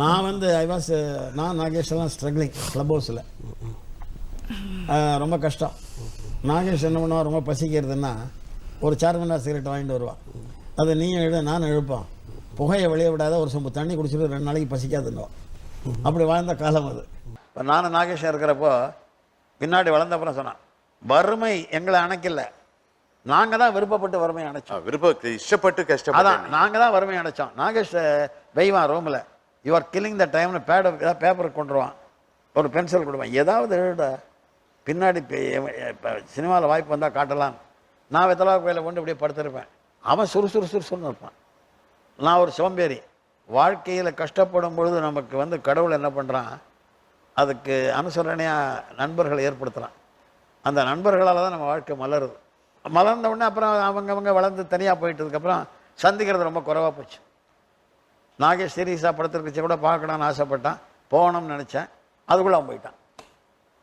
நான் வந்து I was நான் நாகேஷ் எல்லாம் ஸ்ட்ரகிளிங் க்ளப் ஹவுஸில் ரொம்ப கஷ்டம். நாகேஷ் என்ன பண்ணுவான் ரொம்ப பசிக்கிறதுன்னா ஒரு சார்மனார் சிகரெட் வாங்கிட்டு வருவான் அதை நீயும் எழுத நானும் எழுப்போம். புகையை வெளியே விடாத ஒரு சொம்பு தண்ணி குடிச்சிட்டு ரெண்டு நாளைக்கு பசிக்காதுன்னுவோம் அப்படி வாழ்ந்த காலம் அது. இப்போ நானும் நாகேஷன் இருக்கிறப்போ பின்னாடி வளர்ந்தப்புறம் சொன்னான் வறுமை எங்களை அணைக்கல. நாங்கள் தான் விருப்பப்பட்டு வறுமை அணைச்சோம். விருப்ப இஷ்டப்பட்டு அதான் கஷ்டப்பட்டு நாங்கள் தான் வறுமை அடைச்சோம் நாகேஷ் வெய்வான் ரூமில். ஆர் கில்லிங் த டைம்னு பேட ஏதாவது பேப்பர் கொண்டுருவான். ஒரு பென்சில் கொடுப்பான். ஏதாவது எழுத பின்னாடி இப்போ சினிமாவில் வாய்ப்பு வந்தால் காட்டலாம். நான் வெத்தலா கோயிலை கொண்டு இப்படியே படுத்திருப்பேன். அவன் சுறுசுறு சுறுசுறுன்னு இருப்பான். நான் ஒரு சோம்பேறி. வாழ்க்கையில் கஷ்டப்படும் பொழுது நமக்கு வந்து கடவுள் என்ன பண்ணுறான் அதுக்கு அனுசரணையாக நண்பர்களை ஏற்படுத்துகிறான் அந்த நண்பர்களால் தான் நம்ம வாழ்க்கை மலருது. மலர்ந்த உடனே அப்புறம் அவங்கவங்க வளர்ந்து தனியாக போயிட்டதுக்கப்புறம் சந்திக்கிறது ரொம்ப குறைவாக போச்சு. நாகேஷ் சீரியஸாக படத்திற்கு கூட பார்க்கணும்னு ஆசைப்பட்டான். போகணும்னு நினச்சேன். அதுக்குள்ளே அவன் போயிட்டான்.